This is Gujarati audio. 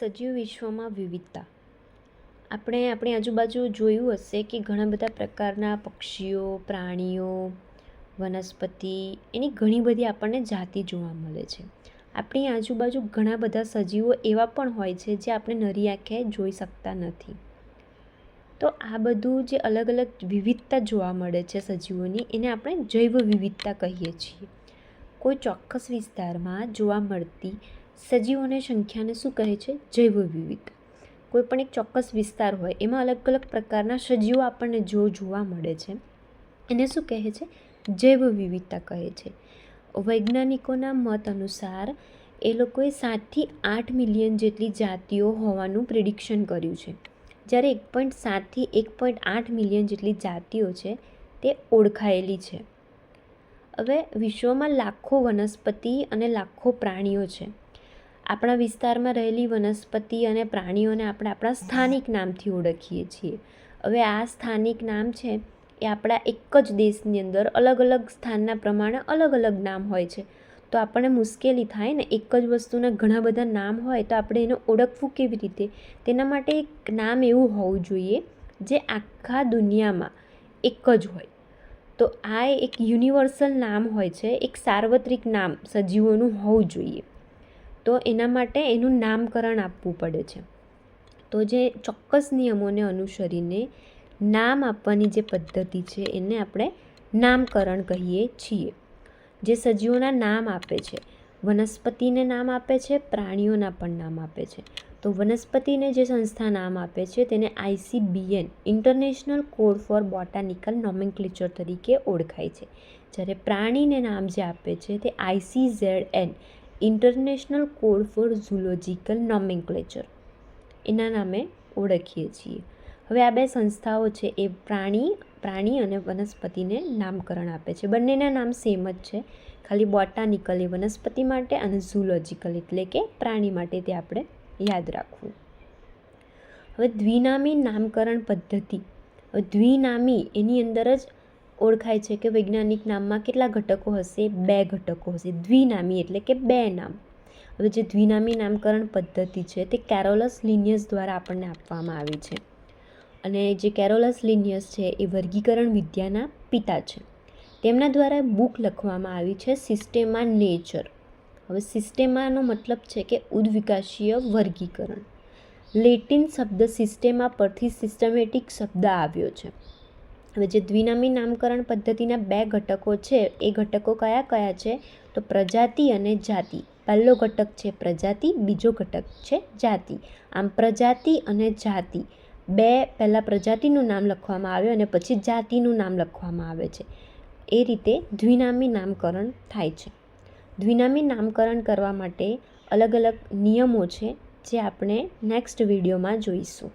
સજીવ વિશ્વમાં વિવિધતા. આપણે આપણી આજુબાજુ જોયું હશે કે ઘણા બધા પ્રકારના પક્ષીઓ, પ્રાણીઓ, વનસ્પતિ એની ઘણી બધી આપણને જાતિ જોવા મળે છે. આપણી આજુબાજુ ઘણા બધા સજીવો એવા પણ હોય છે જે આપણે નરી આંખે જોઈ શકતા નથી. તો આ બધું જે અલગ અલગ વિવિધતા જોવા મળે છે સજીવોની એને આપણે જૈવ વિવિધતા કહીએ છીએ. કોઈ ચોક્કસ વિસ્તારમાં જોવા મળતી સજીવોની સંખ્યાને શું કહે છે? જૈવ કોઈ પણ એક ચોક્કસ વિસ્તાર હોય, એમાં અલગ અલગ પ્રકારના સજીવો આપણને જો જોવા મળે છે. એને શું કહે છે? જૈવ વિવિધતા કહે છે. વૈજ્ઞાનિકોના મત અનુસાર, એ લોકોએ સાતથી આઠ મિલિયન જેટલી જાતિઓ હોવાનું પ્રિડિક્શન કર્યું છે. જ્યારે એક પોઈન્ટ સાતથી એક પોઈન્ટ આઠ મિલિયન જેટલી જાતિઓ છે, તે ઓળખાયેલી છે. હવે વિશ્વમાં લાખો વનસ્પતિ અને લાખો પ્રાણીઓ છે. આપણા વિસ્તારમાં રહેલી વનસ્પતિ અને પ્રાણીઓને આપણે આપણા સ્થાનિક નામથી ઓળખીએ છીએ. હવે આ સ્થાનિક નામ છે એ આપણા એક જ દેશની અંદર અલગ અલગ સ્થાનના પ્રમાણે અલગ અલગ નામ હોય છે. તો આપણને મુશ્કેલી થાય ને એક જ વસ્તુના ઘણા બધા નામ હોય તો આપણે એને ઓળખવું કેવી રીતે? તેના માટે એક નામ એવું હોવું જોઈએ જે આખા દુનિયામાં એક જ હોય. તો આ એક યુનિવર્સલ નામ હોય છે, એક સાર્વત્રિક નામ સજીવોનું હોવું જોઈએ. તો એના માટે એનું નામકરણ આપવું પડે છે. તો જે ચોક્કસ નિયમોને અનુસરીને નામ આપવાની જે પદ્ધતિ છે એને આપણે નામકરણ કહીએ છીએ. જે સજીવોના નામ આપે છે, વનસ્પતિને નામ આપે છે, પ્રાણીઓના પણ નામ આપે છે. તો વનસ્પતિને જે સંસ્થા નામ આપે છે તેને ICBN international code for botanical nomenclature તરીકે ઓળખાય છે. જ્યારે પ્રાણીને નામ જે આપે છે તે ICZN international code for zoological nomenclature. એના નામે ઓળખીએ છીએ. હવે આ બે સંસ્થાઓ છે, એ પ્રાણી પ્રાણી અને વનસ્પતિને નામકરણ આપે છે. બંનેના નામ સેમ જ છે. ખાલી બોટાનિકલ એ વનસ્પતિ માટે અને ઝૂલોજિકલ એટલે કે પ્રાણી માટે તે આપણે યાદ રાખવું. હવે દ્વિનામી નામકરણ પદ્ધતિ. દ્વિનામી એની અંદર જ ઓળખાય છે કે વૈજ્ઞાનિક નામમાં કેટલા ઘટકો હશે? બે ઘટકો હશે. દ્વિનામી એટલે કે બે નામ. હવે જે દ્વિનામી નામકરણ પદ્ધતિ છે તે કેરોલસ લિનિયસ દ્વારા આપણને આપવામાં આવી છે. અને જે કેરોલસ લિનિયસ છે એ વર્ગીકરણ વિદ્યાના પિતા છે. તેમના દ્વારા બુક લખવામાં આવી છે સિસ્ટેમા નેચર. હવે સિસ્ટેમાનો મતલબ છે કે ઉદ્વિકાસીય વર્ગીકરણ. લેટિન શબ્દ સિસ્ટેમા પરથી સિસ્ટમેટિક શબ્દ આવ્યો છે. હવે જે દ્વિનામી નામકરણ પદ્ધતિના બે ઘટકો છે, એ ઘટકો કયા કયા છે? તો પ્રજાતિ અને જાતિ. પહેલો ઘટક છે પ્રજાતિ, બીજો ઘટક છે જાતિ. આમ પ્રજાતિ અને જાતિ. બે પહેલાં પ્રજાતિનું નામ લખવામાં આવે અને પછી જાતિનું નામ લખવામાં આવે છે. એ રીતે દ્વિનામી નામકરણ થાય છે. દ્વિનામી નામકરણ કરવા માટે અલગ અલગ નિયમો છે, જે આપણે નેક્સ્ટ વિડીયોમાં જોઈશું.